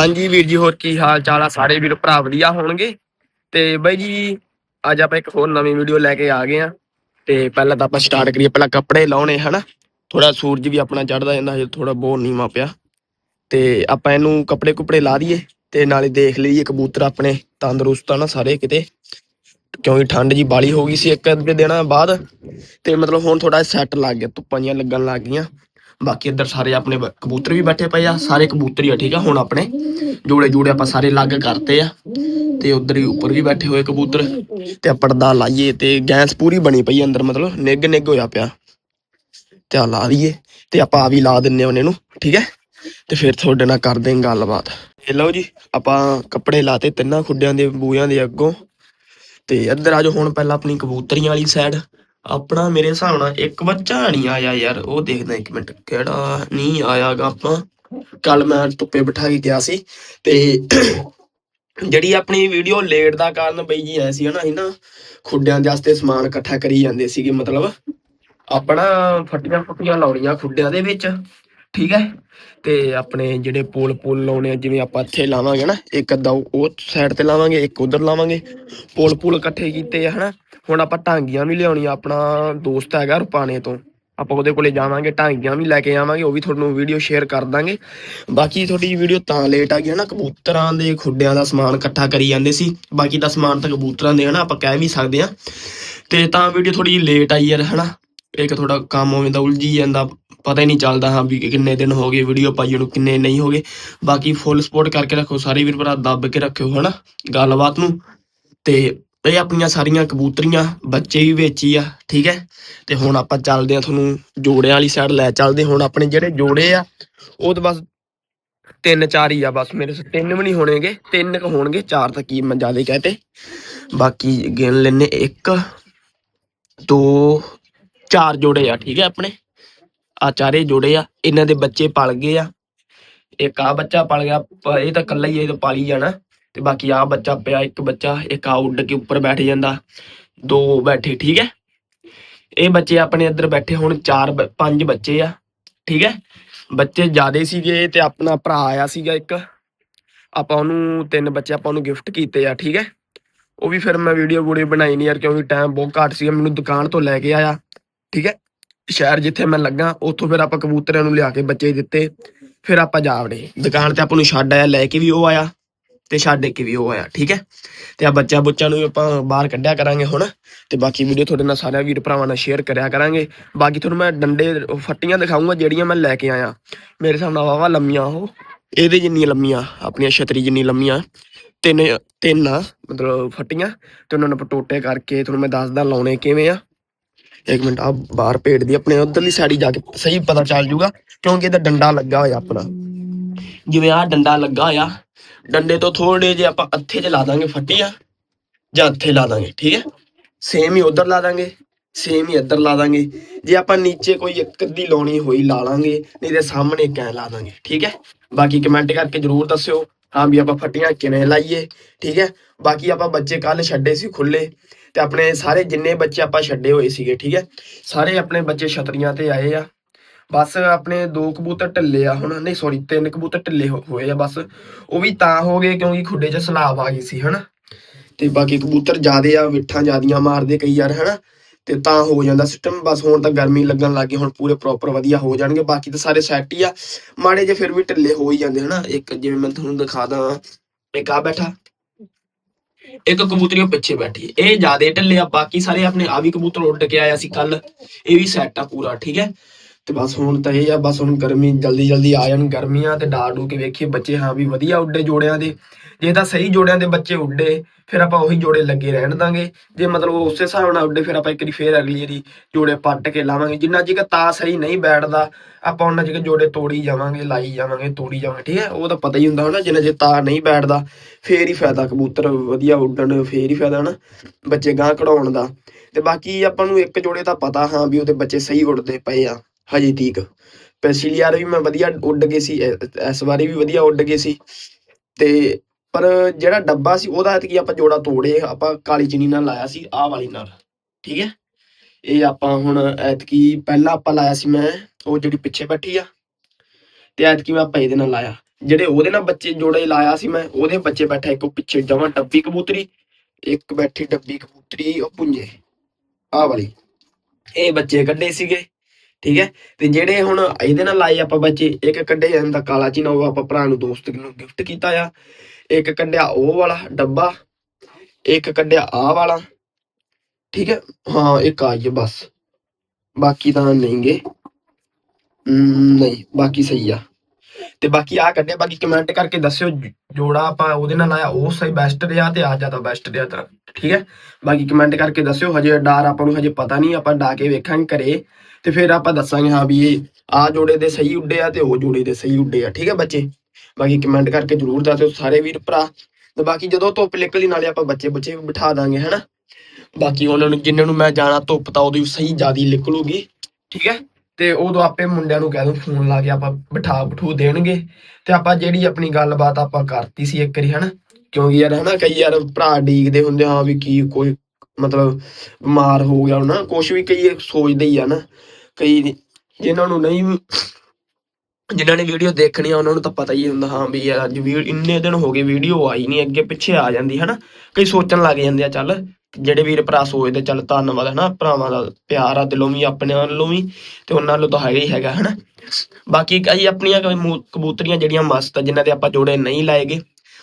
ਹਾਂਜੀ ਵੀਰ ਜੀ, ਹੋਰ ਕੀ ਹਾਲ ਚਾਲ ਆ? ਸਾਰੇ ਵੀਰ ਭਰਾ ਵਧੀਆ ਹੋਣਗੇ? ਤੇ ਬਾਈ ਜੀ, ਅੱਜ ਆਪਾਂ ਇੱਕ ਹੋਰ ਨਵੀਂ ਵੀਡੀਓ ਲੈ ਕੇ ਆ ਗਏ ਆ। ਤੇ ਪਹਿਲਾਂ ਤਾਂ ਆਪਾਂ ਸਟਾਰਟ ਕਰੀਏ, ਪਹਿਲਾਂ ਕੱਪੜੇ ਲਾਉਣੇ, ਹਨਾ? ਥੋੜਾ ਸੂਰਜ ਵੀ ਆਪਣਾ ਚੜਦਾ ਜਾਂਦਾ, ਹਜੇ ਥੋੜਾ ਬਹੁਤ ਨੀਵਾਂ ਪਿਆ। ਤੇ ਆਪਾਂ ਇਹਨੂੰ ਕੱਪੜੇ ਕੁਪੜੇ ਲਾ ਦਈਏ, ਤੇ ਨਾਲੇ ਦੇਖ ਲਈਏ ਕਬੂਤਰ ਆਪਣੇ ਤੰਦਰੁਸਤ ਆ ਨਾ ਸਾਰੇ ਕਿਤੇ। ਕਿਉਂਕਿ ਠੰਡ ਜੀ ਬਾਲੀ ਹੋ ਗਈ ਸੀ ਇੱਕ ਅੱਧੇ ਦਿਨਾਂ ਬਾਅਦ, ਤੇ ਮਤਲਬ ਹੁਣ ਥੋੜਾ ਸੈੱਟ ਲੱਗ ਗਿਆ, ਧੁੱਪਾਂ ਜੀਆਂ ਲੱਗਣ ਲੱਗ ਗਈਆਂ। ਬਾਕੀ ਇੱਧਰ ਸਾਰੇ ਆਪਣੇ ਬ- ਕਬੂਤਰ ਵੀ ਬੈਠੇ ਪਏ ਆ, ਸਾਰੇ ਕਬੂਤਰ ਹੀ ਆ, ਠੀਕ ਆ? ਹੁਣ ਆਪਣੇ ਜੋੜੇ ਜੋੜੇ ਆਪਾਂ ਸਾਰੇ ਅਲੱਗ ਕਰਤੇ ਆ ਤੇ ਉਧਰ ਹੀ ਉੱਪਰ ਵੀ ਬੈਠੇ ਹੋਏ ਕਬੂਤਰ ਤੇ ਆ ਪਰਦਾ ਲਾਈਏ ਤੇ ਗੈਸ ਪੂਰੀ ਬਣੀ ਪਈ ਆ ਅੰਦਰ, ਮਤਲਬ ਨਿੱਗ ਨਿੱਗ ਹੋਇਆ ਪਿਆ। ਤੇ ਆ ਲਾ ਲਈਏ ਤੇ ਆਪਾਂ ਆ ਵੀ ਲਾ ਦਿੰਨੇ ਉਹਨੇ ਨੂੰ, ਠੀਕ ਹੈ ਤੇ ਫਿਰ ਤੁਹਾਡੇ ਨਾਲ ਕਰਦੇ ਆਂ ਗੱਲਬਾਤ। ਇਹ ਲਓ ਜੀ, ਆਪਾਂ ਕੱਪੜੇ ਲਾਤੇ ਤਿੰਨਾਂ ਖੁੱਡਿਆਂ ਦੇ ਬੂਆਂ ਦੇ ਅੱਗੋਂ ਤੇ ਇੱਧਰ ਆਜੋ ਹੁਣ ਪਹਿਲਾਂ ਆਪਣੀ ਕਬੂਤਰੀਆਂ ਵਾਲੀ ਸਾਈਡ ਆਪਣਾ ਮੇਰੇ ਹਿਸਾਬ ਨਾਲ ਇੱਕ ਬੱਚਾ ਨਹੀਂ ਆਇਆ ਯਾਰ, ਉਹ ਦੇਖਦਾ ਇੱਕ ਮਿੰਟ, ਕਿਹੜਾ ਨਹੀਂ ਆਇਆਗਾ ਆਪਾਂ। ਕੱਲ ਮੈਂ ਧੁੱਪੇ ਬਿਠਾ ਕੇ ਗਿਆ ਸੀ ਤੇ ਜਿਹੜੀ ਆਪਣੀ ਵੀਡੀਓ ਲੇਟ ਦਾ ਕਾਰਨ ਬਈ ਜੀ ਐ ਸੀ ਹਨਾ, ਅਸੀਂ ਨਾ ਖੁੱਡਿਆਂ ਦੇ ਵਾਸਤੇ ਸਮਾਨ ਇਕੱਠਾ ਕਰੀ ਜਾਂਦੇ ਸੀਗੇ, ਮਤਲਬ ਆਪਣਾ ਫੱਟੀਆਂ ਫੁੱਟੀਆਂ ਲਾਉਣੀਆਂ ਖੁੱਡਿਆਂ ਦੇ ਵਿੱਚ। ਠੀਕ ਹੈ? ਤੇ ਆਪਣੇ ਜਿਹੜੇ ਪੋਲ ਪੋਲ ਲਾਉਣੇ ਆ, ਜਿਵੇਂ ਆਪਾਂ ਇੱਥੇ ਲਾਵਾਂਗੇ ਨਾ ਇੱਕ ਅੱਧਾ ਉਹ- ਉਹ ਸਾਈਡ ਤੇ ਲਾਵਾਂਗੇ, ਇੱਕ ਉਧਰ ਲਾਵਾਂਗੇ। ਪੋਲ ਪੋਲ ਇਕੱਠੇ ਕੀਤੇ ਆ ਹਨਾ। ਹੁਣ ਆਪਾਂ ਟਾਂਗੀਆਂ ਵੀ ਲਿਆਉਣੀਆਂ, ਆਪਣਾ ਦੋਸਤ ਹੈਗਾ ਰੁਪਾਣੇ ਤੋਂ। ਆਪਾਂ ਉਹਦੇ ਕੋਲੇ ਜਾਵਾਂਗੇ ਟਾਂਗੀਆਂ ਵੀ ਲੈ ਕੇ ਆਵਾਂਗੇ, ਉਹ ਵੀ ਤੁਹਾਨੂੰ ਵੀਡੀਓ ਸ਼ੇਅਰ ਕਰ ਦਾਂਗੇ। ਬਾਕੀ ਤੁਹਾਡੀ ਵੀਡੀਓ ਤਾਂ ਲੇਟ ਆ ਗਈ ਹੈ ਨਾ ਕਬੂਤਰਾਂ ਦੇ ਖੁੱਡਿਆਂ ਦਾ ਸਮਾਨ ਇਕੱਠਾ ਕਰੀ ਜਾਂਦੇ ਸੀ। ਬਾਕੀ ਦਾ ਸਮਾਨ ਤਾਂ ਕਬੂਤਰਾਂ ਦੇ ਹਨਾ ਆਪਾਂ ਕਹਿ ਵੀ ਸਕਦੇ ਆ। ਤੇ ਤਾਂ ਵੀਡੀਓ ਥੋੜੀ ਜਿਹੀ ਲੇਟ ਆਈ ਯਾਰ, ਹਨਾ। ਇੱਕ ਥੋੜਾ ਕੰਮ ਹੋਵੇ ਤਾਂ ਉਲਝੀ ਜਾਂਦਾ। ਪਤਾ ਹੀ ਨਹੀਂ ਚੱਲਦਾ ਹਾਂ ਵੀ ਕਿੰਨੇ ਦਿਨ ਹੋ ਗਏ ਵੀਡੀਓ ਪਾਈ ਨੂੰ ਕਿੰਨੇ ਨਹੀਂ ਹੋ ਗਏ। ਬਾਕੀ ਫੁੱਲ ਸਪੋਰਟ ਕਰਕੇ ਰੱਖੋ, ਸਾਰੇ ਵੀਰ ਭਰਾ, ਦੱਬ ਕੇ ਰੱਖਿਓ, ਹਨਾ? ਗੱਲਬਾਤ ਨੂੰ। ਤੇ ਇਹ ਆਪਣੀਆਂ ਸਾਰੀਆਂ ਕਬੂਤਰੀਆਂ, ਬੱਚੇ ਵੀ ਵੇਚੀ ਆ, ਠੀਕ ਹੈ? ਤੇ ਹੁਣ ਆਪਾਂ ਚੱਲਦੇ ਆ ਤੁਹਾਨੂੰ ਜੋੜਿਆਂ ਵਾਲੀ ਸਾਈਡ ਲੈ ਚੱਲਦੇ ਹੁਣ ਆਪਣੇ ਜਿਹੜੇ ਜੋੜੇ ਆ, ਉਹ ਤਾਂ ਬਸ ਤਿੰਨ ਚਾਰ ਹੀ ਆ, ਬਸ ਮੇਰੇ ਸੇ, ਤਿੰਨ ਵੀ ਨਹੀਂ ਹੋਣਗੇ, ਤਿੰਨ ਕ ਹੋਣਗੇ, ਚਾਰ ਤਾਂ ਕੀ ਮੈਂ ਜ਼ਿਆਦਾ ਕਹਤੇ ਬਾਕੀ ਗਿਣ ਲੈਨੇ ਇੱਕ, ਦੋ, ਚਾਰ ਜੋੜੇ ਆ, ਠੀਕ ਹੈ ਆਪਣੇ? ਆ ਚਾਰੇ ਜੋੜੇ ਆ, ਇਹਨਾਂ ਦੇ ਬੱਚੇ ਪਲ ਗਏ ਆ। ਇੱਕ ਆ ਬੱਚਾ ਪਲ ਗਿਆ ਇਹ ਤਾਂ ਕੱਲਾ ਹੀ ਇਹ ਤਾਂ ਪਾਲੀ ਜਾਣਾ। ਤੇ ਬਾਕੀ ਆ ਬੱਚਾ ਪਿਆ, ਇੱਕ ਬੱਚਾ, ਇੱਕ ਆ ਉੱਡ ਕੇ ਉੱਪਰ ਬੈਠ ਜਾਂਦਾ। ਦੋ ਬੈਠੇ, ਠੀਕ ਹੈ? ਇਹ ਬੱਚੇ ਆਪਣੇ ਇੱਧਰ ਬੈਠੇ, ਹੁਣ ਚਾਰ ਬ- ਪੰਜ ਬੱਚੇ ਆ, ਠੀਕ ਹੈ? ਬੱਚੇ ਜਿਆਦੇ ਸੀਗੇ ਤੇ ਆਪਣਾ ਭਰਾ ਆਇਆ ਸੀਗਾ ਇੱਕ। ਆਪਾਂ ਉਹਨੂੰ, ਤਿੰਨ ਬੱਚੇ ਆਪਾਂ ਉਹਨੂੰ ਗਿਫਟ ਕੀਤੇ ਆ, ਠੀਕ ਹੈ? ਉਹ ਵੀ ਫਿਰ ਮੈਂ ਵੀਡੀਓ ਵੀਡੀਓ ਬਣਾਈ ਨਹੀਂ ਯਾਰ, ਕਿਉਂਕਿ ਟਾਈਮ ਬਹੁਤ ਘੱਟ ਸੀਗਾ, ਮੈਨੂੰ ਦੁਕਾਨ ਤੋਂ ਲੈ ਕੇ ਆਇਆ, ਠੀਕ ਹੈ? ਸ਼ਹਿਰ ਜਿੱਥੇ ਮੈਂ ਲੱਗਾ, ਉੱਥੋਂ ਫਿਰ ਆਪਾਂ ਕਬੂਤਰਿਆਂ ਨੂੰ ਲਿਆ ਕੇ ਬੱਚੇ ਦਿੱਤੇ, ਫਿਰ ਆਪਾਂ ਜਾ ਵੜੇ। ਦੁਕਾਨ ਤੇ ਆਪਾਂ ਨੂੰ ਛੱਡ ਆਇਆ, ਲੈ ਕੇ ਵੀ ਉਹ ਆਇਆ ਤੇ ਛੱਡ ਕੇ ਵੀ ਉਹ ਆਇਆ, ਠੀਕ ਹੈ? ਤੇ ਆ ਬੱਚਾ ਬੁੱਚਾ ਨੂੰ ਵੀ ਆਪਾਂ ਬਾਹਰ ਕੱਢਿਆ ਕਰਾਂਗੇ ਹੁਣ ਤੇ ਬਾਕੀ ਵੀਡੀਓ ਤੁਹਾਡੇ ਨਾਲ ਸਾਰਿਆਂ ਵੀਰ ਭਰਾਵਾਂ ਨਾਲ ਸ਼ੇਅਰ ਕਰਿਆ ਕਰਾਂਗੇ। ਬਾਕੀ ਤੁਹਾਨੂੰ ਮੈਂ ਡੰਡੇ, ਫੱਟੀਆਂ ਦਿਖਾਉਂਗਾ ਜਿਹੜੀਆਂ ਮੈਂ ਲੈ ਕੇ ਆਇਆ। ਮੇਰੇ ਹਿਸਾਬ ਨਾਲ ਵਾਵਾ ਲੰਮੀਆਂ ਉਹ। ਇਹਦੇ ਜਿੰਨੀਆਂ ਲੰਮੀਆਂ, ਆਪਣੀਆਂ ਛਤਰੀ ਜਿੰਨੀ ਲੰਮੀਆਂ। ਤਿੰਨ ਤਿੰਨ ਆ, ਮਤਲਬ ਫੱਟੀਆਂ ਤੇ ਉਹਨਾਂ ਨੂੰ ਪਟੋਟੇ ਕਰਕੇ ਤੁਹਾਨੂੰ ਮੈਂ ਦੱਸਦਾ ਲਾਉਣੇ ਕਿਵੇਂ ਆ। ਇੱਕ ਮਿੰਟ ਆ ਬਾਹਰ ਪੇੜ ਦੀ ਆਪਣੇ ਉਧਰਲੀ ਸਾਈਡ ਜਾ ਕੇ ਸਹੀ ਪਤਾ ਚੱਲ ਜੂਗਾ, ਕਿਉਂਕਿ ਇਹਦਾ ਡੰਡਾ ਲੱਗਾ ਹੋਇਆ ਆਪਣਾ। ਜਿਵੇਂ ਆ ਡੰਡਾ ਲੱਗਾ ਹੋਇਆ, ਡੰਡੇ ਤੋਂ ਥੋੜੇ ਜੇ ਆਪਾਂ ਅੱਥੇ 'ਚ ਲਾ ਦਾਂਗੇ ਫੱਟੀਆਂ, ਜਾਂ ਅੱਥੇ ਲਾ ਦਾਂਗੇ, ਠੀਕ ਹੈ? ਸੇਮ ਹੀ ਉਧਰ ਲਾ ਦਾਂਗੇ ਸੇਮ ਹੀ ਇੱਧਰ ਲਾ ਦਾਂਗੇ। ਜੇ ਆਪਾਂ ਨੀਚੇ ਕੋਈ ਇੱਕ ਅੱਧੀ ਲਾਉਣੀ ਹੋਈ ਲਾ ਲਾਂਗੇ, ਨਹੀਂ ਤੇ ਸਾਹਮਣੇ ਕੈ ਲਾ ਦਾਂਗੇ, ਠੀਕ ਹੈ? ਬਾਕੀ ਕਮੈਂਟ ਕਰਕੇ ਜਰੂਰ ਦੱਸਿਓ, ਹਾਂ ਵੀ ਆਪਾਂ ਫੱਟੀਆਂ ਕਿਵੇਂ ਲਾਈਏ, ਠੀਕ ਹੈ? ਬਾਕੀ ਆਪਾਂ ਬੱਚੇ ਕੱਲ ਛੱਡੇ ਸੀ ਖੁੱਲੇ ਤੇ ਆਪਣੇ ਸਾਰੇ ਜਿੰਨੇ ਬੱਚੇ ਆਪਾਂ ਛੱਡੇ ਹੋਏ ਸੀਗੇ, ਠੀਕ ਹੈ? ਸਾਰੇ ਆਪਣੇ ਬੱਚੇ ਛਤਰੀਆਂ ਤੇ ਆਏ ਆ। ਬਸ ਆਪਣੇ ਦੋ ਕਬੂਤਰ ਢਿੱਲੇ ਆ ਹੁਣ, ਨਹੀਂ ਸੌਰੀ ਤਿੰਨ ਕਬੂਤਰ ਢਿੱਲੇ ਹੋ- ਹੋਏ ਆ ਬਸ। ਉਹ ਵੀ ਤਾਂ ਹੋ ਗਏ ਕਿਉਂਕਿ ਖੁੱਡੇ 'ਚ ਸਲਾਬ ਆ ਗਈ ਸੀ, ਹਨਾ? ਤੇ ਬਾਕੀ ਕਬੂਤਰ ਜ਼ਿਆਦੇ ਆ ਵਿਠਾਂ ਜ਼ਿਆਦੀਆਂ ਮਾਰਦੇ ਕਈ ਯਾਰ ਹਨਾ? ਤੇ ਤਾਂ ਹੋ ਜਾਂਦਾ ਸਿਸਟਮ ਬਸ ਹੁਣ ਤਾਂ ਗਰਮੀ ਲੱਗਣ ਲੱਗੀ ਹੁਣ ਪੂਰੇ ਪ੍ਰੋਪਰ ਵਧੀਆ ਹੋ ਜਾਣਗੇ। ਬਾਕੀ ਤਾਂ ਸਾਰੇ ਸੈਟ ਹੀ ਆ। ਮਾੜੇ ਜੇ ਫਿਰ ਵੀ ਢਿੱਲੇ ਹੋ ਹੀ ਜਾਂਦੇ, ਹਨਾ? ਇੱਕ ਜਿਵੇਂ ਮੈਂ ਤੁਹਾਨੂੰ ਦਿਖਾ ਦਾਂ, ਇੱਕ ਆ ਬੈਠਾ। ਇੱਕ ਕਬੂਤਰੀ ਉਹ ਪਿੱਛੇ ਬੈਠੀ ਹੈ। ਇਹ ਜਿਆਦੇ ਢਿੱਲੇ ਆ, ਬਾਕੀ ਸਾਰੇ ਆਪਣੇ ਆ ਵੀ ਕਬੂਤਰ ਉੱਡ ਕੇ ਆਇਆ ਸੀ ਕੱਲ ਇਹ ਵੀ ਸੈੱਟ ਆ ਪੂਰਾ, ਠੀਕ ਹੈ? ਤੇ ਬਸ ਹੁਣ ਤਾਂ ਇਹ ਆ, ਬਸ ਹੁਣ ਗਰਮੀ ਜਲਦੀ ਜਲਦੀ ਆ ਜਾਣ, ਗਰਮੀਆਂ ਤੇ ਡਾ ਡੂ ਕੇ ਵੇਖੀਏ, ਬੱਚੇ ਹਾਂ ਵੀ ਵਧੀਆ ਉੱਡੇ ਜੋੜਿਆਂ ਦੇ। ਜੇ ਤਾਂ ਸਹੀ ਜੋੜਿਆਂ ਦੇ ਬੱਚੇ ਉੱਡੇ, ਫਿਰ ਆਪਾਂ ਉਹੀ ਜੋੜੇ ਲੱਗੇ ਰਹਿਣ ਦਾਂਗੇ। ਜੇ ਮਤਲਬ ਉਸੇ ਹਿਸਾਬ ਨਾਲ ਉੱਡੇ, ਫਿਰ ਆਪਾਂ ਇੱਕ ਵਾਰੀ ਫੇਰ ਅਗਲੀ ਵਾਰੀ ਜੋੜੇ ਪੱਟ ਕੇ ਲਾਵਾਂਗੇ। ਜਿੰਨਾ ਚਿਰ ਤਾਂ ਸਹੀ ਨਹੀਂ ਬੈਠਦਾ, ਆਪਾਂ ਉਹਨਾਂ ਚਿਰ ਜੋੜੇ ਤੋੜੀ ਜਾਵਾਂਗੇ, ਲਾਈ ਜਾਵਾਂਗੇ, ਤੋੜੀ ਜਾਵਾਂਗੇ, ਠੀਕ ਹੈ? ਉਹ ਤਾਂ ਪਤਾ ਹੀ ਹੁੰਦਾ ਹੋਣਾ ਜਿੰਨਾ ਚਿਰ ਤਾਂ ਨਹੀਂ ਬੈਠਦਾ, ਫੇਰ ਹੀ ਫਾਇਦਾ ਕਬੂਤਰ ਵਧੀਆ ਉੱਡਣ, ਫੇਰ ਹੀ ਫਾਇਦਾ ਹਨਾ, ਬੱਚੇ ਗਾਂ ਕਢਾਉਣ ਦਾ। ਤੇ ਬਾਕੀ ਆਪਾਂ ਨੂੰ ਇੱਕ ਜੋੜੇ ਤਾਂ ਪਤਾ ਹਾਂ ਵੀ ਉਹਦੇ ਬੱਚੇ ਸਹੀ ਉੱਡਦੇ ਪਏ ਆ, ਹਜੇ ਤੀਕ। ਪਿਛਲੀ ਯਾਰ ਵੀ ਮੈਂ ਵਧੀਆ ਉੱਡ ਗਏ ਸੀ ਇਸ ਵਾਰੀ ਵੀ ਵਧੀਆ ਉੱਡ ਗਏ ਸੀ। ਤੇ ਪਰ ਜਿਹੜਾ ਡੱਬਾ ਸੀ ਉਹਦਾ ਐਤਕੀ ਆਪਾਂ ਜੋੜਾ ਤੋੜੇ, ਆਪਾਂ ਕਾਲੀ ਚੀਨੀ ਨਾਲ ਲਾਇਆ ਸੀ, ਆਹ ਵਾਲੀ ਨਾਲ, ਠੀਕ ਹੈ? ਇਹ ਆਪਾਂ ਹੁਣ ਐਤਕੀ ਪਹਿਲਾਂ ਆਪਾਂ ਲਾਇਆ ਸੀ ਮੈਂ, ਉਹ ਜਿਹੜੀ ਪਿੱਛੇ ਬੈਠੀ ਆ, ਤੇ ਐਤਕੀ ਮੈਂ ਆਪਾਂ ਇਹਦੇ ਨਾਲ ਲਾਇਆ। ਜਿਹੜੇ ਉਹਦੇ ਨਾਲ ਬੱਚੇ ਜੋੜੇ ਲਾਇਆ ਸੀ ਮੈਂ, ਉਹਦੇ ਬੱਚੇ ਬੈਠਾ ਇੱਕ ਪਿੱਛੇ ਜਮਾਂ ਡੱਬੀ ਕਬੂਤਰੀ, ਇੱਕ ਬੈਠੀ ਡੱਬੀ ਕਬੂਤਰੀ, ਉਹ ਪੁੰਜੇ, ਆਹ ਵਾਲੀ। ਇਹ ਬੱਚੇ ਕੱਢੇ ਸੀਗੇ। ਠੀਕ ਹੈ? ਤੇ ਜਿਹੜੇ ਹੁਣ ਇਹਦੇ ਨਾਲ ਲਾਏ ਆਪਾਂ ਬੱਚੇ, ਇੱਕ ਕੱਢੇ ਜਾਂਦਾ ਕਾਲਾ ਚੀਨਾ, ਉਹ ਆਪਾਂ ਭਰਾ ਨੂੰ ਦੋਸਤ ਨੂੰ ਗਿਫਟ ਕੀਤਾ ਆ। ਇੱਕ ਕੱਢਿਆ ਉਹ ਵਾਲਾ ਡੱਬਾ, ਇੱਕ ਕੱਢਿਆ ਆਹ ਵਾਲਾ, ਠੀਕ ਹੈ? ਹਾਂ, ਇੱਕ ਆ ਜੇ ਬਸ। ਬਾਕੀ ਤਾਂ ਨਹੀਂਗੇ ਨਹੀਂ, ਬਾਕੀ ਸਹੀ ਆ। ਤੇ ਬਾਕੀ ਆ ਕੱਢਿਆ, ਬਾਕੀ ਕਮੈਂਟ ਕਰਕੇ ਦੱਸਿਓ ਜੋੜਾ ਆਪਾਂ ਉਹਦੇ ਨਾਲ ਆਇਆ ਉਹ ਸਹੀ ਬੈਸਟ ਰਿਹਾ ਤੇ ਆ ਜ਼ਿਆਦਾ ਬੈਸਟ ਰਿਹਾ ਤਾਂ ਠੀਕ ਹੈ? ਬਾਕੀ ਕਮੈਂਟ ਕਰਕੇ ਦੱਸਿਓ, ਹਜੇ ਡਾਰ ਆਪਾਂ ਨੂੰ ਹਜੇ ਪਤਾ ਨਹੀਂ, ਆਪਾਂ ਡਾ ਕੇ ਵੇਖਾਂਗੇ ਘਰੇ। ਤੇ ਫਿਰ ਆਪਾਂ ਦੱਸਾਂਗੇ ਹਾਂ ਵੀ ਇਹ ਆ ਜੋੜੇ ਦੇ ਸਹੀ ਉੱਡੇ ਆ ਤੇ ਉਹ ਜੋੜੇ ਦੇ ਸਹੀ ਉੱਡੇ ਆ, ਠੀਕ ਹੈ ਬੱਚੇ? ਬਾਕੀ ਕਮੈਂਟ ਕਰਕੇ ਜਰੂਰ ਦੱਸਿਓ ਸਾਰੇ ਵੀਰ ਭਰਾ ਤੇ ਬਾਕੀ ਜਦੋਂ ਧੁੱਪ ਨਿਕਲੀ ਨਾਲੇ ਆਪਾਂ ਬੱਚੇ ਬੱਚੇ ਵੀ ਬਿਠਾ ਦਾਂਗੇ, ਹਨਾ? ਬਾਕੀ ਉਹਨਾਂ ਨੂੰ ਜਿੰਨਾਂ ਨੂੰ ਮੈਂ ਜਾਣਾ ਧੁੱਪ ਤਾਂ ਉਹਦੀ ਸਹੀ ਜਿਆਦੀ ਨਿਕਲੂਗੀ, ਠੀਕ ਹੈ ਤੇ ਉਦੋਂ ਆਪੇ ਮੁੰਡਿਆਂ ਨੂੰ ਕਹਿ ਦੂੰ ਫੋਨ ਲਾ ਕੇ ਆਪਾਂ ਬਿਠਾ ਬਿਠੂ ਦੇਣਗੇ ਤੇ ਆਪਾਂ ਜਿਹੜੀ ਆਪਣੀ ਗੱਲਬਾਤ ਆਪਾਂ ਕਰਤੀ ਸੀ ਇੱਕ ਵਾਰੀ, ਹਨਾ? ਕਿਉਂਕਿ ਯਾਰ, ਹਨਾ, ਕਈ ਯਾਰ ਭਰਾ ਡੀਕਦੇ ਹੁੰਦੇ ਹਾਂ ਵੀ ਕੀ ਕੋਈ ਮਤਲਬ ਬਿਮਾਰ ਹੋ ਗਿਆ ਨਾ ਕੁਛ ਵੀ ਕਈ ਸੋਚਦੇ ਹੀ ਆ ਨਾ, ਕਈ ਜਿਨ੍ਹਾਂ ਨੂੰ ਨਹੀਂ ਜਿਨ੍ਹਾਂ ਨੇ ਵੀਡੀਓ ਦੇਖਣੀ ਆ ਉਹਨਾਂ ਨੂੰ ਤਾਂ ਪਤਾ ਹੀ ਹੁੰਦਾ, ਹਾਂ ਵੀ ਯਾਰ ਅੱਜ ਵੀ ਇੰਨੇ ਦਿਨ ਹੋ ਗਏ ਵੀਡੀਓ ਆਈ ਨਹੀਂ, ਅੱਗੇ ਪਿੱਛੇ ਆ ਜਾਂਦੀ, ਹਨਾ? ਕਈ ਸੋਚਣ ਲੱਗ ਜਾਂਦੇ ਆ, ਚੱਲ, ਜਿਹੜੇ ਵੀਰ ਭਰਾ ਸੋਚਦੇ, ਚੱਲ ਧੰਨਵਾਦ, ਹਨਾ? ਭਰਾਵਾਂ ਦਾ ਪਿਆਰ ਆ, ਦਿਲੋਂ ਵੀ, ਆਪਣੇ ਵੱਲੋਂ ਵੀ, ਤੇ ਉਹਨਾਂ ਵੱਲੋਂ ਤਾਂ ਹੈਗਾ ਹੀ ਹੈਗਾ, ਹਨਾ? ਬਾਕੀ ਕਈ ਆਪਣੀਆਂ ਕਈ ਕਬੂਤਰੀਆਂ ਜਿਹੜੀਆਂ ਮਸਤ ਆ, ਜਿਨ੍ਹਾਂ ਦੇ ਆਪਾਂ ਜੋੜੇ ਨਹੀਂ ਲਾਏਗੇ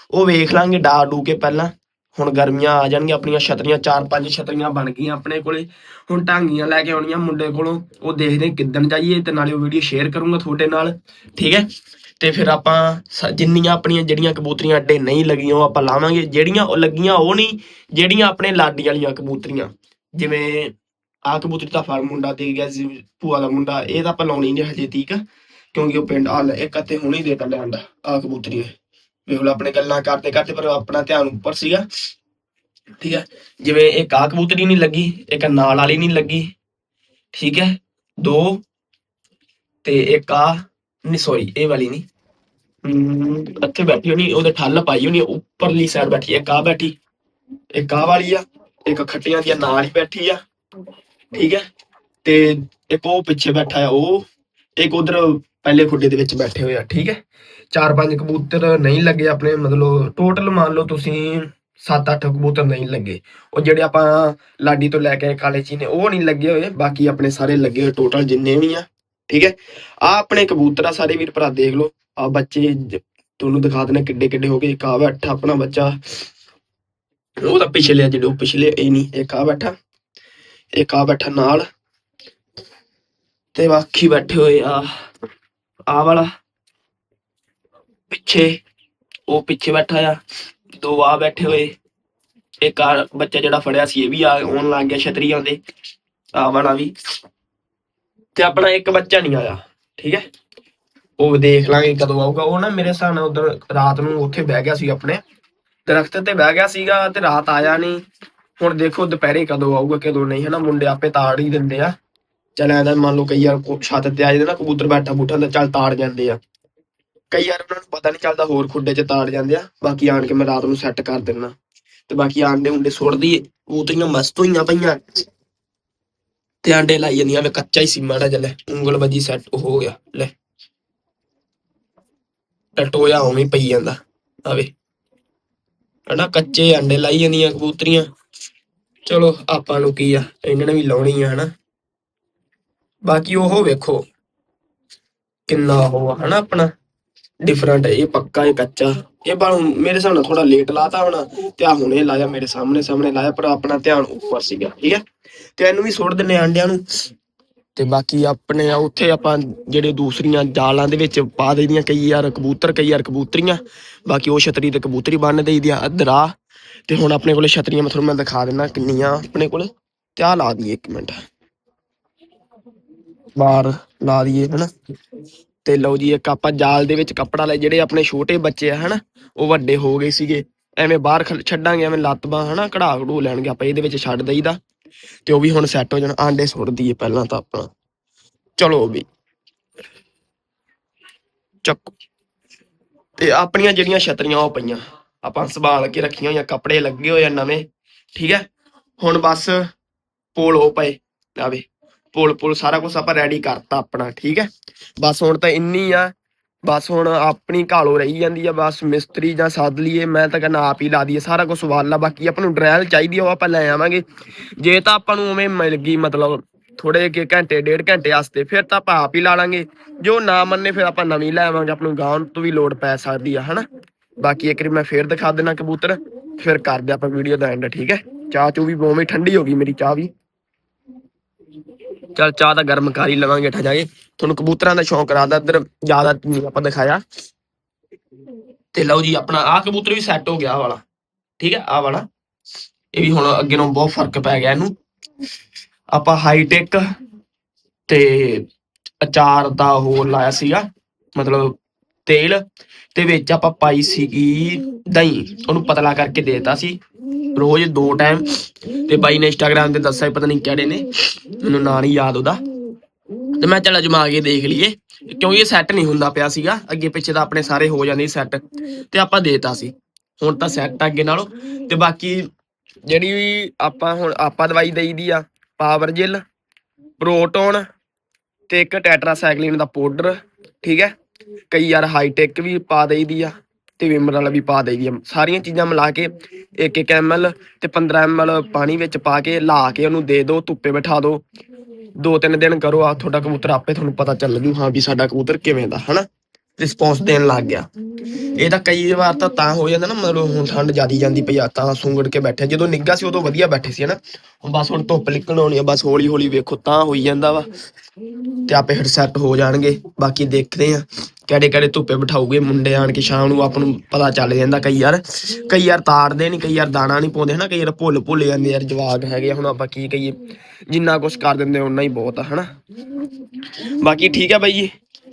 ਉਹ ਵੇਖ ਲਾਂਗੇ ਡਾ ਡੂ ਕੇ ਪਹਿਲਾਂ। ਹੁਣ ਗਰਮੀਆਂ ਆ ਜਾਣਗੀਆਂ, ਆਪਣੀਆਂ ਛਤਰੀਆਂ, ਚਾਰ ਪੰਜ ਛਤਰੀਆਂ ਬਣ ਗਈਆਂ ਆਪਣੇ ਕੋਲੇ। ਹੁਣ ਟਾਂਗੀਆਂ ਲੈ ਕੇ ਆਉਣੀਆਂ ਮੁੰਡੇ ਕੋਲੋਂ, ਉਹ ਦੇਖਦੇ ਕਿੱਦਣ ਜਾਈਏ ਤੇ ਨਾਲੇ ਉਹ ਵੀਡੀਓ ਸ਼ੇਅਰ ਕਰੂੰਗਾ ਤੁਹਾਡੇ ਨਾਲ, ਠੀਕ ਹੈ? ਤੇ ਫਿਰ ਆਪਾਂ ਜਿੰਨੀਆਂ ਆਪਣੀਆਂ ਜਿਹੜੀਆਂ ਕਬੂਤਰੀਆਂ ਅੱਡੇ ਨਹੀਂ ਲੱਗੀਆਂ, ਉਹ ਆਪਾਂ ਲਾਵਾਂਗੇ। ਜਿਹੜੀਆਂ ਉਹ ਲੱਗੀਆਂ, ਉਹ ਨਹੀਂ, ਜਿਹੜੀਆਂ ਆਪਣੇ ਲਾਡੀ ਵਾਲੀਆਂ ਕਬੂਤਰੀਆਂ। ਜਿਵੇਂ ਆ ਕਬੂਤਰੀ ਤਾਂ ਫਾਰਮ ਮੁੰਡਾ ਦੇ ਗਿਆ ਸੀ, ਭੂਆ ਦਾ ਮੁੰਡਾ, ਇਹ ਤਾਂ ਆਪਾਂ ਲਾਉਣੀ ਨਹੀਂ ਹਜੇ ਠੀਕ ਆ ਕਿਉਂਕਿ ਉਹ ਪਿੰਡ ਆ ਲੈ, ਇੱਕ ਅਤੇ ਹੁਣੇ ਦੇ ਤਾਂ ਲਿਆਂਦਾ ਆ ਕਬੂਤਰੀ ਇਹ ਵੇਖ ਆਪਣੇ ਗੱਲਾਂ ਕਰਦੇ ਕਰਦੇ ਪਰ ਆਪਣਾ ਧਿਆਨ ਉੱਪਰ ਸੀਗਾ। ਠੀਕ ਹੈ ਜਿਵੇਂ ਇੱਕ ਆ ਕਬੂਤਰੀ ਨਹੀਂ ਲੱਗੀ ਇੱਕ ਨਾਲ ਵਾਲੀ ਨਹੀਂ ਲੱਗੀ ਠੀਕ ਹੈ ਦੋ ਤੇ ਇੱਕ ਆ ਨਹੀਂ ਸੌਰੀ ਇਹ ਵਾਲੀ ਨਹੀਂ। ਹਮ, ਇੱਥੇ ਬੈਠੀ ਹੋਣੀ ਉਹਦੇ ਠੱਲ ਪਾਈ ਹੋਣੀ ਉੱਪਰਲੀ ਸਾਈਡ ਬੈਠੀ ਇੱਕ ਆ ਬੈਠੀ ਇੱਕ ਆ ਵਾਲੀ ਆ ਇੱਕ ਖੱਟੀਆਂ ਦੀਆਂ ਨਾਲ ਹੀ ਬੈਠੀ ਆ ਠੀਕ ਹੈ ਤੇ ਇੱਕ ਉਹ ਪਿੱਛੇ ਬੈਠਾ ਆ ਉਹ ਇੱਕ ਉਧਰ ਪਹਿਲੇ ਖੁੱਡੇ ਦੇ ਵਿੱਚ ਬੈਠੇ ਹੋਏ ਆ, ਠੀਕ ਹੈ? ਚਾਰ ਪੰਜ ਕਬੂਤਰ ਨਹੀਂ ਲੱਗੇ ਆਪਣੇ, ਮਤਲਬ ਟੋਟਲ ਮੰਨ ਲਓ ਤੁਸੀਂ 7-8 ਕਬੂਤਰ ਨਹੀਂ ਲੱਗੇ। ਉਹ ਜਿਹੜੇ ਆਪਾਂ ਲਾਡੀ ਤੋਂ ਲੈ ਕੇ ਕਾਲੇ ਚੀ ਨੇ ਉਹ ਨਹੀਂ ਲੱਗੇ ਹੋਏ, ਬਾਕੀ ਆਪਣੇ ਸਾਰੇ ਲੱਗੇ ਹੋਏ ਟੋਟਲ ਜਿੰਨੇ ਵੀ ਆ, ਠੀਕ ਹੈ? ਆ ਆਪਣੇ ਕਬੂਤਰ ਆ ਸਾਰੇ ਵੀਰ ਭਰਾ, ਦੇਖ ਲਓ ਆ ਬੱਚੇ ਤੁਹਾਨੂੰ ਦਿਖਾ ਦੇਣਾ ਕਿੱਡੇ ਕਿੱਡੇ ਹੋ ਗਏ, ਇੱਕ ਆ ਬੈਠਾ ਆਪਣਾ ਬੱਚਾ। ਉਹ ਤਾਂ ਪਿਛਲੇ ਆ ਜਿਹੜੇ, ਉਹ ਪਿਛਲੇ ਇਹ ਨਹੀਂ, ਇੱਕ ਆ ਬੈਠਾ, ਇੱਕ ਆ ਬੈਠਾ ਨਾਲ। ਤੇ ਬਾਕੀ ਬੈਠੇ ਹੋਏ ਆ। ਆ ਵਾਲਾ ਪਿੱਛੇ, ਉਹ ਪਿੱਛੇ ਬੈਠਾ ਆ, ਦੋ ਆ ਬੈਠੇ ਹੋਏ, ਇੱਕ ਆ ਬੱਚਾ ਜਿਹੜਾ ਫੜਿਆ ਸੀ, ਇਹ ਵੀ ਆ ਆਉਣ ਲੱਗ ਗਿਆ ਛਤਰੀਆਂ ਦੇ ਆ ਵਾਲਾ ਵੀ, ਤੇ ਆਪਣਾ ਇੱਕ ਬੱਚਾ ਨਹੀਂ ਆਇਆ, ਠੀਕ ਹੈ? ਉਹ ਦੇਖ ਲਾਂਗੇ ਕਦੋਂ ਆਊਗਾ, ਉਹ ਨਾ ਮੇਰੇ ਹਿਸਾਬ ਨਾਲ ਉਧਰ ਰਾਤ ਨੂੰ ਉੱਥੇ ਬਹਿ ਗਿਆ ਸੀ ਆਪਣੇ, ਦਰਖਤ ਤੇ ਬਹਿ ਗਿਆ ਸੀਗਾ ਤੇ ਰਾਤ ਆਇਆ ਨਹੀਂ, ਹੁਣ ਦੇਖੋ ਦੁਪਹਿਰੇ ਕਦੋਂ ਆਊਗਾ, ਕਦੋਂ ਨਹੀਂ, ਹਨਾ, ਮੁੰਡੇ ਆਪੇ ਤਾੜ ਹੀ ਦਿੰਦੇ ਆ। ਚੱਲ ਐਂ ਤਾਂ ਮੰਨ ਲਓ ਕਈ ਯਾਰ ਕੋ- ਛੱਤ ਤੇ ਆ ਜਾਂਦੇ ਨਾ, ਕਬੂਤਰ ਬੈਠਾ ਬੂਠਾ ਤਾਂ ਚੱਲ ਤਾੜ ਜਾਂਦੇ ਆ। ਕਈ ਯਾਰ ਉਹਨਾਂ ਨੂੰ ਪਤਾ ਨਹੀਂ ਚੱਲਦਾ ਹੋਰ ਖੁੱਡੇ 'ਚ ਤਾੜ ਜਾਂਦੇ ਆ, ਬਾਕੀ ਆਣ ਕੇ ਮੈਂ ਰਾਤ ਨੂੰ ਸੈੱਟ ਕਰ ਦਿੰਦਾ ਤੇ ਬਾਕੀ ਆਂਡੇ ਉਂਡੇ ਸੁੱਟਦੀ ਕਬੂਤਰੀਆਂ ਮਸਤ ਹੋਈਆਂ ਪਈਆਂ। ਤੇ ਆਂਡੇ ਲਾਈ ਜਾਂਦੀਆਂ ਵੇ ਕੱਚਾ ਹੀ ਸੀ ਮਾੜਾ ਜਿਹਾ, ਲੈ, ਉਂਗਲ ਵੱਜੀ ਸੈੱਟ ਹੋ ਗਿਆ, ਲੈ। ਟਟੋਇਆ ਉਵੇਂ ਹੀ ਪਈ ਜਾਂਦਾ ਆਵੇ ਹਨਾ, ਕੱਚੇ ਆਂਡੇ ਲਾਈ ਜਾਂਦੀਆਂ ਕਬੂਤਰੀਆਂ। ਚਲੋ, ਆਪਾਂ ਨੂੰ ਕੀ ਆ, ਇਹਨਾਂ ਨੇ ਵੀ ਲਾਉਣੀ ਆ, ਹਨਾ। ਬਾਕੀ ਉਹ ਵੇਖੋ ਕਿੰਨਾ ਉਹ ਆ, ਹਨਾ ਆਪਣਾ? ਡਿਫਰੈਂਟ ਇਹ ਪੱਕਾ, ਇਹ ਕੱਚਾ। ਇਹ ਪਰ ਮੇਰੇ ਹਿਸਾਬ ਨਾਲ ਥੋੜਾ ਲੇਟ ਲਾਤਾ ਹੋਣਾ, ਤੇ ਆ ਹੁਣੇ ਲਾਇਆ, ਮੇਰੇ ਸਾਹਮਣੇ ਸਾਹਮਣੇ ਲਾਇਆ, ਪਰ ਆਪਣਾ ਧਿਆਨ ਉੱਪਰ ਸੀਗਾ, ਠੀਕ ਹੈ ਤੇ ਇਹਨੂੰ ਵੀ ਸੁੱਟ ਦਿੰਨੇ ਆਂਡਿਆਂ ਨੂੰ। ਤੇ ਬਾਕੀ ਆਪਣੇ ਆ, ਉੱਥੇ ਆਪਾਂ ਜਿਹੜੇ ਦੂਸਰੀਆਂ ਜਾਲਾਂ ਦੇ ਵਿੱਚ ਪਾ ਦੇਈਆਂ ਕਈ ਯਾਰ ਕਬੂਤਰ, ਕਈ ਯਾਰ ਕਬੂਤਰੀਆਂ। ਬਾਕੀ ਉਹ ਛਤਰੀ ਤੇ ਕਬੂਤਰੀ ਬੰਨ ਦੇਈਦੀ ਅਧਰਾ ਤੇ ਹੁਣ ਆਪਣੇ ਕੋਲੇ ਛਤਰੀਆਂ ਮੈਂ ਤੁਹਾਨੂੰ ਮੈਂ ਦਿਖਾ ਦਿੰਦਾ ਕਿੰਨੀਆਂ ਆਪਣੇ ਕੋਲੇ। ਤੇ ਆ ਲਾ ਦਈਏ ਇੱਕ ਮਿੰਟ। ਬਾਹਰ ਲਾ ਦਈਏ ਹਨਾ? ਤੇ ਲਓ ਜੀ, ਇੱਕ ਆਪਾਂ ਜਾਲ ਦੇ ਵਿੱਚ ਕੱਪੜਾ ਲੈ, ਜਿਹੜੇ ਆਪਣੇ ਛੋਟੇ ਬੱਚੇ ਆ, ਹਨਾ? ਉਹ ਵੱਡੇ ਹੋ ਗਏ ਸੀਗੇ। ਐਵੇਂ ਬਾਹਰ ਛੱਡਾਂਗੇ, ਐਵੇਂ ਲੱਤ ਬਾਂਹ, ਹਨਾ? ਕਢਾ ਕਢੂ ਲੈਣਗੇ ਆਪਾਂ, ਇਹਦੇ ਵਿੱਚ ਛੱਡ ਦਈਦਾ। ਤੇ ਉਹ ਵੀ ਹੁਣ ਸੈੱਟ ਹੋ ਜਾਣ। ਆਂਡੇ ਸੁੱਟ ਦਈਏ ਪਹਿਲਾਂ ਤਾਂ ਆਪਣਾ ਚਲੋ ਵੀ। ਚੱਕ। ਤੇ ਆਪਣੀਆਂ ਜਿਹੜੀਆਂ ਛਤਰੀਆਂ, ਉਹ ਪਈਆਂ। ਆਪਾਂ ਸੰਭਾਲ ਕੇ ਰੱਖੀਆਂ ਹੋਈਆਂ, ਕੱਪੜੇ ਲੱਗੇ ਹੋਏ ਆ ਨਵੇਂ। ਠੀਕ ਹੈ? ਹੁਣ ਬਸ ਪੋਲ ਹੋ ਪਏ। ਆਵੇ ਪੁਲ ਪੁਲ ਸਾਰਾ ਕੁਝ ਆਪਾਂ ਰੈਡੀ ਕਰਤਾ ਆਪਣਾ, ਠੀਕ ਹੈ? ਬਸ ਹੁਣ ਤਾਂ ਇੰਨੀ ਆ, ਬਸ ਹੁਣ ਆਪਣੀ ਘਾਲੋ ਰਹੀ ਜਾਂਦੀ ਆ, ਬਸ ਮਿਸਤਰੀ ਜਾਂ ਸੱਦ ਲਈਏ, ਮੈਂ ਤਾਂ ਕਹਿੰਦਾ ਆਪ ਹੀ ਲਾ ਦਈਏ, ਸਾਰਾ ਕੁਝ ਸਵਾਲ ਲਾ ਬਾਕੀ ਆਪਾਂ ਨੂੰ ਡਰੈਲ ਚਾਹੀਦੀ ਆ, ਉਹ ਆਪਾਂ ਲੈ ਆਵਾਂਗੇ। ਜੇ ਤਾਂ ਆਪਾਂ ਨੂੰ ਉਵੇਂ ਮਿਲ ਗਈ, ਮਤਲਬ ਥੋੜੇ ਕਿ ਘੰਟੇ, ਡੇਢ ਘੰਟੇ ਵਾਸਤੇ, ਫਿਰ ਤਾਂ ਆਪਾਂ ਆਪ ਹੀ ਲਾ ਲਾਂਗੇ। ਜੋ ਨਾ ਮੰਨੇ, ਫਿਰ ਆਪਾਂ ਨਵੀਂ ਲੈ ਆਵਾਂਗੇ ਆਪਾਂ ਨੂੰ ਗਾਉਣ ਤੋਂ ਵੀ ਲੋਡ ਪੈ ਸਕਦੀ ਆ, ਹਨਾ? ਬਾਕੀ ਇੱਕ ਵਾਰੀ ਮੈਂ ਫੇਰ ਦਿਖਾ ਦੇਣਾ ਕਬੂਤਰ, ਫਿਰ ਕਰਦੇ ਆਪਾਂ ਵੀਡੀਓ ਦਾ ਐਂਡ ਠੀਕ ਹੈ? ਚਾਹ ਚੂ ਵੀ ਬਹੁਤ ਠੰਡੀ ਹੋ ਗਈ, ਮੇਰੀ ਚਾਹ ਵੀ। ਚਲ ਚਾਹ ਤਾਂ ਗਰਮ ਕਰ ਹੀ ਲਵਾਂਗੇ ਠਾ ਜਾ ਕੇ ਤੁਹਾਨੂੰ ਕਬੂਤਰਾਂ ਦਾ ਸ਼ੌਂਕ ਰਾਦਾ ਇੱਧਰ ਜ਼ਿਆਦਾ ਨਹੀਂ ਆਪਾਂ ਦਿਖਾਇਆ। ਤੇ ਲਓ ਜੀ, ਆਪਣਾ ਆਹ ਕਬੂਤਰ ਵੀ ਸੈੱਟ ਹੋ ਗਿਆ ਵਾਲਾ। ਠੀਕ ਹੈ, ਆਹ ਵਾਲਾ। ਇਹ ਵੀ ਹੁਣ ਅੱਗੇ ਨਾਲੋਂ ਬਹੁਤ ਫ਼ਰਕ ਪੈ ਗਿਆ ਇਹਨੂੰ। ਆਪਾਂ ਹਾਈਟੈਕ ਤੇ ਅਚਾਰ ਦਾ ਉਹ ਲਾਇਆ ਸੀਗਾ। ਮਤਲਬ ਤੇਲ। ਤੇ ਵਿੱਚ ਆਪਾਂ ਪਾਈ ਸੀਗੀ ਦਹੀਂ। ਉਹਨੂੰ ਪਤਲਾ ਕਰਕੇ ਦੇਤਾ ਸੀ। ਰੋਜ਼ ਦੋ ਟਾਈਮ ਤੇ ਬਾਈ ਨੇ ਇੰਸਟਾਗ੍ਰam ਤੇ ਦੱਸਿਆ ਪਤਾ ਨਹੀਂ ਕਿਹੜੇ ਨੇ। ਮੈਨੂੰ ਨਾਂ ਨਹੀਂ ਯਾਦ ਉਹਦਾ। ਤੇ ਮੈਂ ਚੱਲ ਅਜਮਾ ਕੇ ਦੇਖ ਲਈਏ। ਕਿਉਂਕਿ ਇਹ ਸੈੱਟ ਨਹੀਂ ਹੁੰਦਾ ਪਿਆ ਸੀਗਾ। ਅੱਗੇ ਪਿੱਛੇ ਤਾਂ ਆਪਣੇ ਸਾਰੇ ਹੋ ਜਾਂਦੇ ਸੈੱਟ ਤੇ ਆਪਾਂ ਦੇਤਾ ਸੀ। ਹੁਣ ਤਾਂ ਸੈੱਟ ਅੱਗੇ ਨਾਲੋਂ। ਤੇ ਬਾਕੀ ਜਿਹੜੀ ਵੀ ਆਪਾਂ ਹੁਣ ਆਪਾਂ ਦਵਾਈ ਦੇਈਦੀ ਆ ਪਾਵਰ ਜਿਲ ਪ੍ਰੋਟੋਨ ਤੇ ਇੱਕ ਟੈਟਰਾਸਾਈਕਲਿਨ ਦਾ ਪਾਊਡਰ ਠੀਕ ਹੈ? ਕਈ ਯਾਰ ਹਾਈਟੈਕ ਵੀ ਪਾ ਦੇਈਦੀ ਆ। ਤੇ ਵਿਮਰ ਵਾਲਾ ਵੀ ਪਾ ਦੇਈਦੀ ਆ। ਸਾਰੀਆਂ ਚੀਜ਼ਾਂ ਮਿਲਾ ਕੇ 1-1 ml ਤੇ 15 ml ਪਾਣੀ ਵਿੱਚ ਪਾ ਕੇ ਲਾ ਕੇ ਉਹਨੂੰ ਦੇ ਦਿਓ ਧੁੱਪੇ ਬਿਠਾ ਦਿਓ ਦੋ ਤਿੰਨ ਦਿਨ ਕਰੋ ਆ ਤੁਹਾਡਾ ਕਬੂਤਰ ਆਪੇ ਤੁਹਾਨੂੰ ਪਤਾ ਚੱਲ ਜੂ, ਹਾਂ ਵੀ ਸਾਡਾ ਕਬੂਤਰ ਕਿਵੇਂ ਦਾ, ਹਨਾ? ਰਿਸਪੌਂਸ ਦੇਣ ਲੱਗ ਗਿਆ। ਇਹ ਤਾਂ ਕਈ ਵਾਰ ਤਾਂ ਤਾਂ ਹੋ ਜਾਂਦਾ ਨਾ ਮਤਲਬ ਹੁਣ ਠੰਡ ਜਿਆਦੀ ਜਾਂਦੀ ਪਈ ਆ ਤਾਂ ਸੁੰਗੜ ਕੇ ਬੈਠੇ ਜਦੋਂ ਨਿੱਗਾ ਸੀ ਉਦੋਂ ਵਧੀਆ ਬੈਠੇ ਸੀ ਹਨਾ। ਹੁਣ ਬਸ ਹੁਣ ਧੁੱਪ ਨਿਕਲਣ ਆਉਣੀ ਆ ਬਸ ਹੌਲੀ ਹੌਲੀ ਵੇਖੋ ਤਾਂ ਹੋਈ ਜਾਂਦਾ ਵਾ। ਤੇ ਆਪੇ ਫਿਰ ਸੈੱਟ ਹੋ ਜਾਣਗੇ। ਬਾਕੀ ਦੇਖਦੇ ਆ ਕਿਹੜੇ ਕਿਹੜੇ ਧੁੱਪੇ ਬਿਠਾਉਗੇ ਮੁੰਡੇ ਆਣ ਕੇ ਸ਼ਾਮ ਨੂੰ ਆਪ ਨੂੰ ਪਤਾ ਚੱਲ ਜਾਂਦਾ ਕਈ ਯਾਰ। ਕਈ ਯਾਰ ਤਾੜਦੇ ਨਹੀਂ ਕਈ ਯਾਰ ਦਾਣਾ ਨਹੀਂ ਪਾਉਂਦੇ ਹਨਾ। ਕਈ ਯਾਰ ਭੁੱਲ ਭੁੱਲ ਜਾਂਦੇ ਯਾਰ ਜਵਾਕ ਹੈਗੇ ਹੁਣ ਆਪਾਂ ਕੀ ਕਹੀਏ। ਜਿੰਨਾ ਕੁਝ ਕਰ ਦਿੰਦੇ ਉਹਨਾਂ ਹੀ ਬਹੁਤ ਆ ਹਨਾ। ਬਾਕੀ ਠੀਕ ਹੈ ਬਾਈ ਜੀ।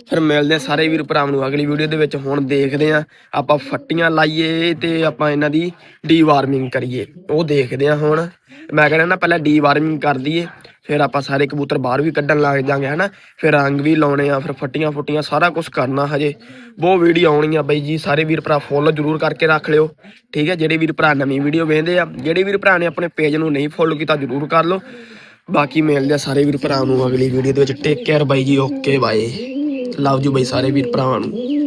ਫਿਰ ਮਿਲਦੇ ਆ ਸਾਰੇ ਵੀਰ ਭਰਾਵਾਂ ਨੂੰ ਅਗਲੀ ਵੀਡੀਓ ਦੇ ਵਿੱਚ। ਹੁਣ ਦੇਖਦੇ ਆ ਆਪਾਂ ਫੱਟੀਆਂ ਲਾਈਏ ਤੇ ਆਪਾਂ ਇਹਨਾਂ ਦੀ ਡੀਵਾਰਮਿੰਗ ਕਰੀਏ। ਉਹ ਦੇਖਦੇ ਆ ਹੁਣ। ਮੈਂ ਕਹਿੰਦਾ ਨਾ ਪਹਿਲਾਂ ਡੀਵਾਰਮਿੰਗ ਕਰ ਦਈਏ, ਫਿਰ ਆਪਾਂ ਸਾਰੇ ਕਬੂਤਰ ਬਾਹਰ ਵੀ ਕੱਢਣ ਲੱਗ ਜਾਾਂਗੇ, ਹਨਾ? ਫਿਰ ਰੰਗ ਵੀ ਲਾਉਣੇ ਆ, ਫਿਰ ਫੱਟੀਆਂ ਫੁੱਟੀਆਂ ਸਾਰਾ ਕੁਝ ਕਰਨਾ ਹਜੇ। ਬਹੁਤ ਵੀਡੀਓ ਆਉਣੀ ਆ ਬਾਈ ਜੀ, ਸਾਰੇ ਵੀਰ ਭਰਾ ਫੋਲੋ ਜਰੂਰ ਕਰਕੇ ਰੱਖ ਲਿਓ। ਠੀਕ ਹੈ, ਜਿਹੜੇ ਵੀਰ ਭਰਾ ਨਵੀਂ ਵੀਡੀਓ ਵੇਖਦੇ ਆ, ਜਿਹੜੇ ਵੀਰ ਭਰਾ ਨੇ ਆਪਣੇ ਪੇਜ ਨੂੰ ਨਹੀਂ ਫੋਲੋ ਕੀਤਾ ਜਰੂਰ ਕਰ ਲਓ। ਬਾਕੀ ਮਿਲਦੇ ਆ ਸਾਰੇ ਵੀਰ ਭਰਾ ਨੂੰ ਅਗਲੀ ਵੀਡੀਓ ਦੇ ਵਿੱਚ। ਟੇਕ ਕੇਅਰ ਬਾਈ ਜੀ ਓਕੇ ਬਾਏ ਲਵ ਯੂ ਬਾਈ ਸਾਰੇ ਵੀਰ ਭਰਾਵਾਂ ਨੂੰ।